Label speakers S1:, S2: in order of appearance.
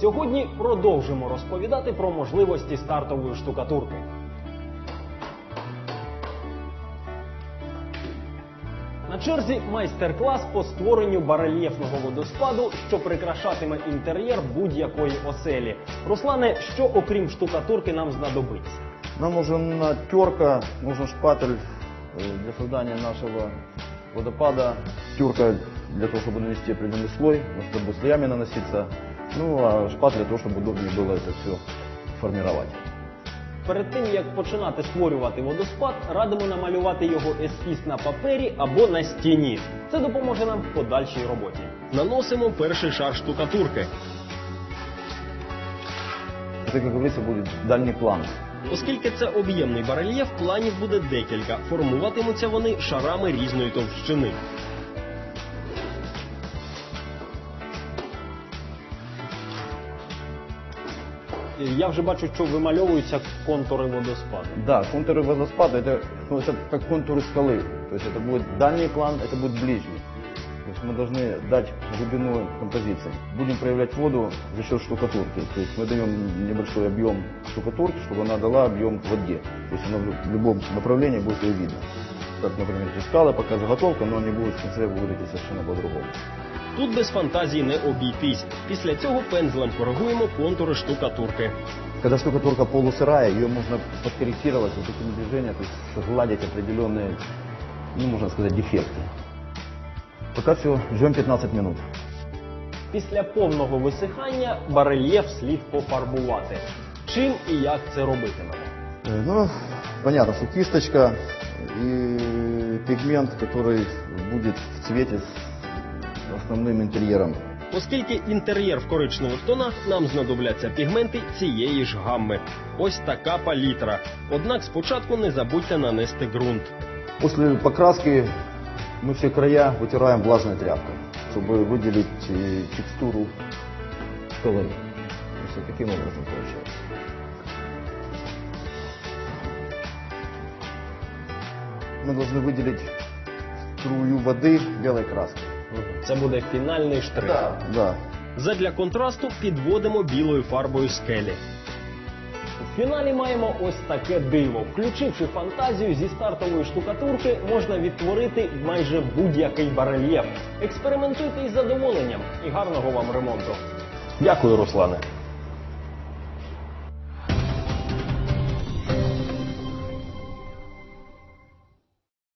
S1: Сьогодні продовжимо розповідати про можливості стартової штукатурки. На черзі майстер-клас по створенню барельєфного водоспаду, що прикрашатиме інтер'єр будь-якої оселі. Руслане, що окрім штукатурки нам знадобиться?
S2: Нам нужна терка, нужен шпатель э, для создания нашего водопада. Терка для того, чтобы нанести определенный слой, он чтобы будет слоями наноситься. Ну, а шпатель для того, чтобы удобнее было это все формировать.
S1: Перед тим як починати створювати водоспад, радимо намалювати його ескіз на папері або на стіні. Це допоможе нам в подальшій роботі. Наносимо перший шар штукатурки.
S2: Это, как говорится, будет дальний план.
S1: Оскільки це об'ємний барельєф, планів буде декілька. Формуватимуться вони шарами різної товщини. Я вже бачу, що вимальовуються контури водоспаду.
S2: Да, контуры водоспада это, ну, это как контуры скалы. То есть это будет дальний план, это будет ближний. То есть мы должны дать глубину композиции. Будем проявлять воду за счет штукатурки. То есть мы даем небольшой объем штукатурки, чтобы она дала объем к воде. То есть она в любом направлении будет ее видно. Как, например, эти скалы, пока заготовка, но они будут в конце выглядеть совершенно по-другому.
S1: Тут без фантазії не обійтись. Після цього пензлем коригуємо контури штукатурки.
S2: Когда штукатурка полусырая, ее можно подкорректировать вот этими движениями, то есть сгладить определенные, ну, можно сказать, дефекты. Пока все, ждем 15 минут.
S1: Після повного висихання барельєф слід пофарбувати. Чим і як це робитимемо?
S2: Э, Ну, понятно, что кисточка и пигмент, который будет в цвете с основным интерьером.
S1: Оскільки інтер'єр в коричневих тонах, нам знадобляться пігменти цієї ж гамми. Ось така палітра. Однак спочатку не забудьте нанести ґрунт.
S2: После покраски мы все края вытираем влажной тряпкой, чтобы выделить э, текстуру скалы. То есть вот таким образом получается. Мы должны выделить струю воды белой краской.
S1: Це буде фінальний штрих.
S2: Да.
S1: Задля контрасту підводимо білою фарбою скелі. В фіналі маємо ось таке диво. Включивши фантазію зі стартової штукатурки, можна відтворити майже будь-який барельєф. Експериментуйте із задоволенням і гарного вам ремонту. Дякую, Руслане.